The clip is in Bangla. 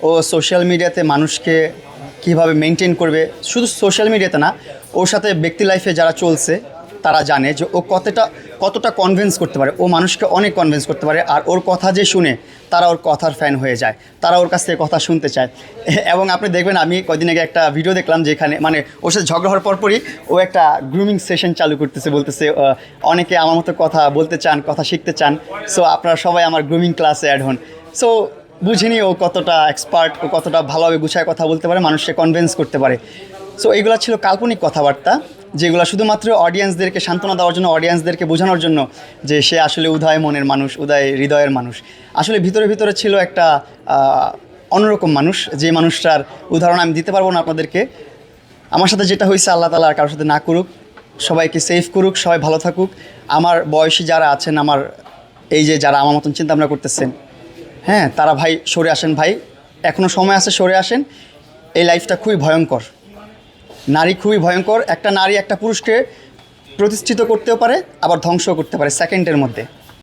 ও সোশ্যাল মিডিয়াতে মানুষকে কীভাবে মেনটেন করবে? শুধু সোশ্যাল মিডিয়াতে না, ওর সাথে ব্যক্তি লাইফে যারা চলছে, তারা জানে যে ও কতটা কতটা কনভিন্স করতে পারে। ও মানুষকে অনেক কনভিন্স করতে পারে, আর ওর কথা যে শুনে, তারা ওর কথার ফ্যান হয়ে যায়। তারা ওর কাছ থেকে কথা শুনতে চায়। এবং আপনি দেখবেন, আমি কয়দিন আগে একটা ভিডিও দেখলাম যেখানে মানে ওর সাথে ঝগড়া হওয়ার পরপরই ও একটা গ্রুমিং সেশন চালু করতেছে, বলতেছে অনেকে আমার মতো কথা বলতে চান, কথা শিখতে চান। সো আপনারা সবাই আমার গ্রুমিং ক্লাসে অ্যাড হন। সো বুঝিনি ও কতটা এক্সপার্ট ও কতটা ভালোভাবে গুছায় কথা বলতে পারে, মানুষকে কনভিন্স করতে পারে। সো এইগুলো ছিল কাল্পনিক কথাবার্তা, যেগুলো শুধুমাত্র অডিয়েন্সদেরকে সান্ত্বনা দেওয়ার জন্য অডিয়েন্সদেরকে বোঝানোর জন্য যে সে আসলে উদয় মনের মানুষ, উদয় হৃদয়ের মানুষ। আসলে ভিতরে ভিতরে ছিল একটা অন্যরকম মানুষ, যে মানুষটার উদাহরণ আমি দিতে পারব না আপনাদেরকে। আমার সাথে যেটা হয়েছে, আল্লাহ তালা আর কারোর সাথে না করুক, সবাইকে সেফ করুক, সবাই ভালো থাকুক। আমার বয়সী যারা আছেন, আমার এই যে যারা আমার মতন চিন্তা ভাবনা করতেছেন হ্যাঁ তারা ভাই সরে আসেন ভাই। এখনও সময় আছে সরে আসেন। এই লাইফটা খুবই ভয়ঙ্কর। নারী খুবই ভয়ঙ্কর। একটা নারী একটা পুরুষকে প্রতিষ্ঠিত করতেও পারে, আবার ধ্বংস করতে পারে সেকেন্ডের মধ্যে।